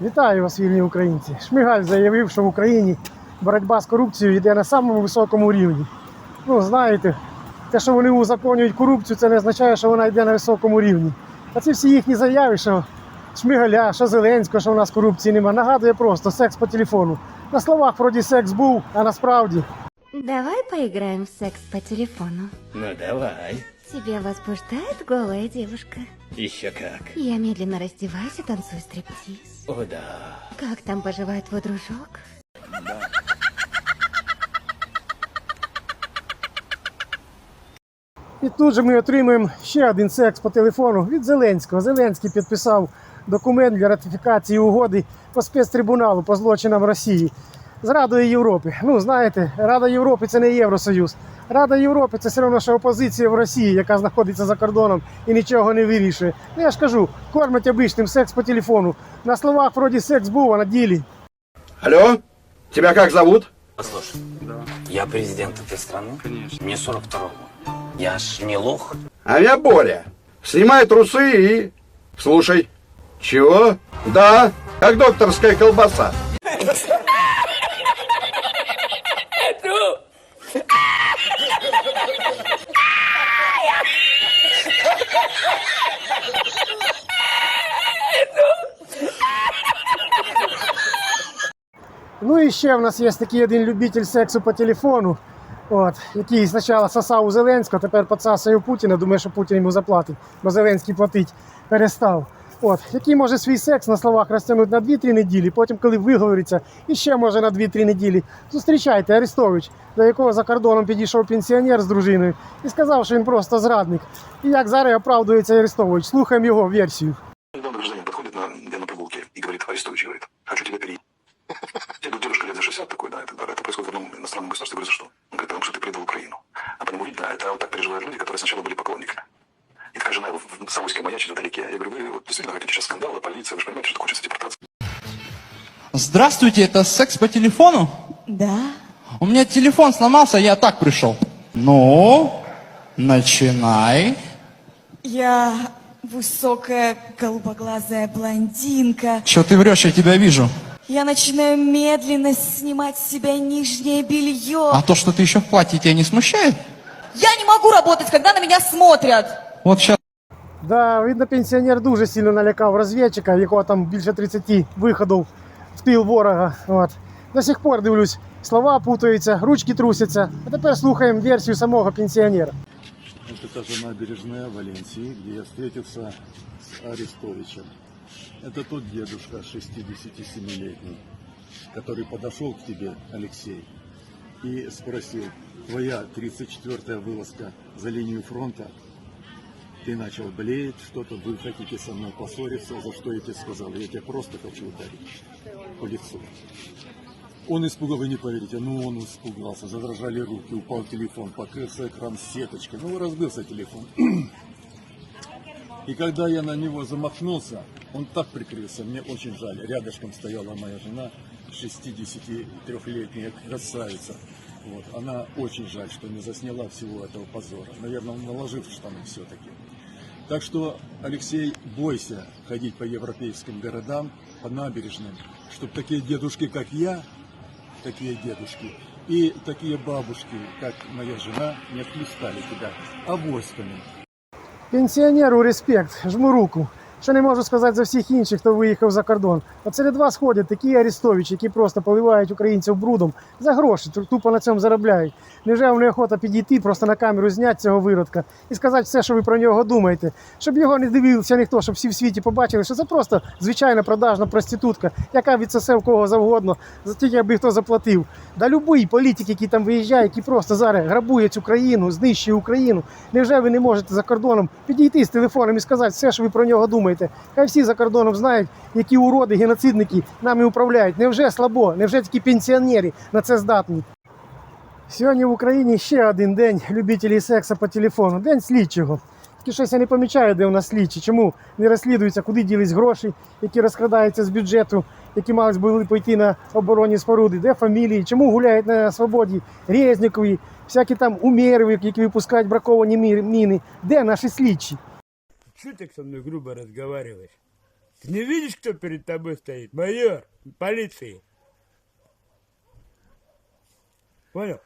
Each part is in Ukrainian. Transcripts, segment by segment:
Вітаю вас, вільні українці. Шмигаль заявив, що в Україні боротьба з корупцією йде на самому високому рівні. Ну, знаєте, те, що вони узаконюють корупцію, це не означає, що вона йде на високому рівні. А ці всі їхні заяви, що Шмигаля, що Зеленського, що в нас корупції нема, нагадує просто секс по телефону. На словах вроді секс був, а насправді Давай поиграем в секс по телефону. Ну давай. Тебя возбуждает голая девушка? Еще как. Я медленно раздеваюсь и танцую стриптиз. О да. Как там поживает твой дружок? І тут же ми отримуємо ще один секс по телефону від Зеленського. Зеленський підписав документ для ратифікації угоди по спецтрибуналу по злочинам Росії з Радою Європи. Ну, знаєте, Рада Європи це не Євросоюз. Рада Європи це все одно, що опозиція в Росії, яка знаходиться за кордоном і нічого не вирішує. Ну я ж кажу, кормять обичним секс по телефону. На словах вроді секс був, а на ділі. Алло, тебя как зовут? Послушай, я президент этой страны. Конечно. Мне 42 Я ж не лох. А я Боря. Снимай трусы и... Слушай. Чего? Да, как докторская колбаса. Ну і ще в нас є такий один любитель сексу по телефону, от, який спочатку сосав у Зеленського, тепер підсасує у Путіна, думає, що Путін йому заплатить, бо Зеленський платить перестав. От, який може свій секс на словах розтягнути на 2-3 неділі, потім, коли виговориться, і ще може на 2-3 неділі. Зустрічайте Арестович, до якого за кордоном підійшов пенсіонер з дружиною і сказав, що він просто зрадник. І як зараз оправдується Арестович, слухаємо його версію. Недавно гражданин подходит на, я на прогулке и говорит, арестович, говорит, хочу тебя перейти. Я говорю, девушка лет за 60 такой, да, это, это происходит в одном иностранном государстве. Я говорю, за что? Он говорит, потому что ты предал Украину. А по нему видно, это вот так переживают люди, которые сначала были поклонниками. В Савойской маячит вдалеке. Я говорю, вы вот действительно хотите сейчас скандала, полиция, вы же понимаете, что хочется депортации. Здравствуйте, это секс по телефону? Да. У меня телефон сломался, я так пришел. Ну, начинай. Я высокая голубоглазая блондинка. Че ты врешь, я тебя вижу. Я начинаю медленно снимать с себя нижнее белье. А то, что ты еще в платье, тебя не смущает? Я не могу работать, когда на меня смотрят. Вот сейчас Да, видно, пенсіонер дуже сильно налякав розвідчика, якого там більше 30 виходів в тил ворога. От. До сих пор дивлюсь, слова путаються, ручки трусяться. А тепер слухаємо версію самого пенсіонера. Вот это же набережная Валенсии, где я встретился с Арестовичем. Это тот дедушка 67-летний, который подошел к тебе, Алексей, и спросил, твоя 34-я вылазка за линию фронта, ты начал блеять, что-то, вы хотите со мной поссориться, за что я тебе сказал, я тебя просто хочу ударить по лицу. Он испугал, вы не поверите, ну он испугался, задрожали руки, упал телефон, покрылся экран сеточкой, ну разбился телефон. И когда я на него замахнулся, он так прикрылся, мне очень жаль. Рядышком стояла моя жена, 63-летняя красавица. Вот. Она очень жаль, что не засняла всего этого позора. Наверное, он наложил в штаны все-таки. Так что, Алексей, бойся ходить по европейским городам, по набережным, чтобы такие дедушки, как я, такие дедушки, и такие бабушки, как моя жена, не отпускали тебя авоськами. Пенсионеру респект, жму руку. Що не можу сказати за всіх інших, хто виїхав за кордон. От серед вас ходять такі арестовичі, які просто поливають українців брудом за гроші, тупо на цьому заробляють. Невже вам не охота підійти, просто на камеру зняти цього виродка і сказати все, що ви про нього думаєте, щоб його не дивився ніхто, щоб всі в світі побачили, що це просто звичайна продажна проститутка, яка відсосе в кого завгодно, за тільки аби хто заплатив. Да любий політик, який там виїжджає, який просто зараз грабує цю країну, знищує Україну. Невже ви не можете за кордоном підійти з телефоном і сказати все, що ви про нього думаєте? Хай всі за кордоном знають, які уроди, геноцидники нами управляють. Невже слабо, невже такі пенсіонери на це здатні? Сьогодні в Україні ще один день любителів сексу по телефону, день слідчого. Тільки щось я не помічаю, де у нас слідчі. Чому не розслідується, куди ділись гроші, які розкрадаються з бюджету, які мали були пойти на оборонні споруди, де фамілії, чому гуляють на свободі Резнікові, всякі там умєрові, які випускають браковані міни. Де наші слідчі? Че ты со мной грубо разговариваешь? Ты не видишь, кто перед тобой стоит? Майор полиции. Понял?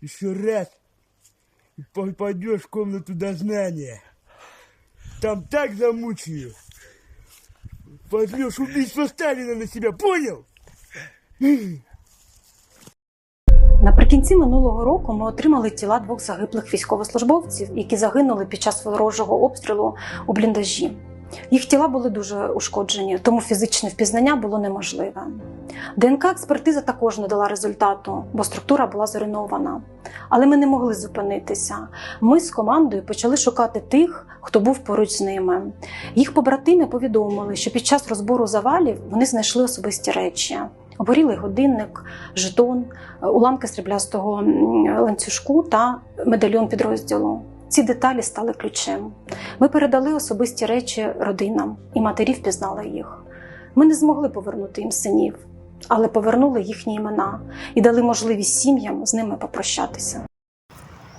Еще раз и попадешь в комнату дознания. Там так замучаю. Возьмешь убийство Сталина на себя, понял? Наприкінці минулого року ми отримали тіла двох загиблих військовослужбовців, які загинули під час ворожого обстрілу у бліндажі. Їх тіла були дуже ушкоджені, тому фізичне впізнання було неможливе. ДНК експертиза також не дала результату, бо структура була зруйнована. Але ми не могли зупинитися. Ми з командою почали шукати тих, хто був поруч з ними. Їх побратими повідомили, що під час розбору завалів вони знайшли особисті речі: обгорілий годинник, жетон, уламки сріблястого ланцюжку та медальйон підрозділу. Ці деталі стали ключем. Ми передали особисті речі родинам, і матері впізнали їх. Ми не змогли повернути їм синів, але повернули їхні імена і дали можливість сім'ям з ними попрощатися.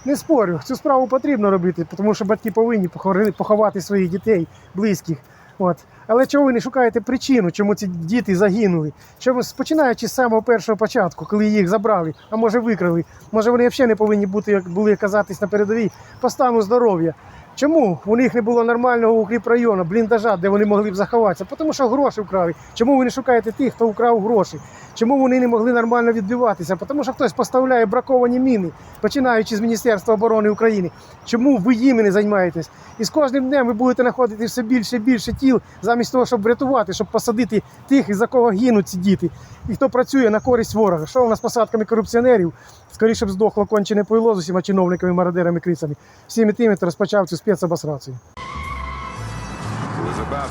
Не спорю, цю справу потрібно робити, тому що батьки повинні поховати своїх дітей, близьких. От. Але чого ви не шукаєте причину, чому ці діти загинули? Чому починаючи з самого першого початку, коли їх забрали, а може викрали, може вони взагалі не повинні бути, як були казатись на передовій, по стану здоров'я. Чому у них не було нормального укріпрайону, бліндажа, де вони могли б заховатися? Тому що гроші вкрали. Чому ви не шукаєте тих, хто вкрав гроші? Чому вони не могли нормально відбиватися? Тому що хтось поставляє браковані міни, починаючи з Міністерства оборони України. Чому ви їми не займаєтесь? І з кожним днем ви будете знаходити все більше і більше тіл, замість того, щоб врятувати, щоб посадити тих, за кого гинуть ці діти, і хто працює на користь ворога. Що у нас посадками корупціонерів? Скоріше б здохло кончене пойло з усіма чиновниками, мародерами, крицями. Всіми тими, хто розпочав цю спецобосрацію.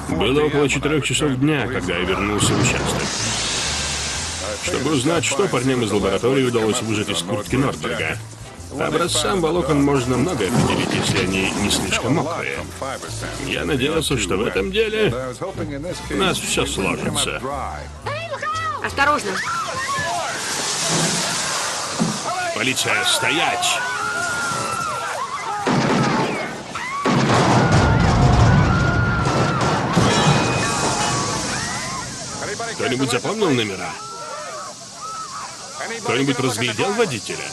Было около четырех часов дня, когда я вернулся в участок. Чтобы узнать, что парням из лаборатории удалось выжать из куртки Нордберга. По образцам волокон можно многое определить, если они не слишком мокрые. Я надеялся, что в этом деле у нас все сложится. Осторожно. Полиция, стоять! Кто-нибудь запомнил номера? Кто-нибудь разглядел водителя?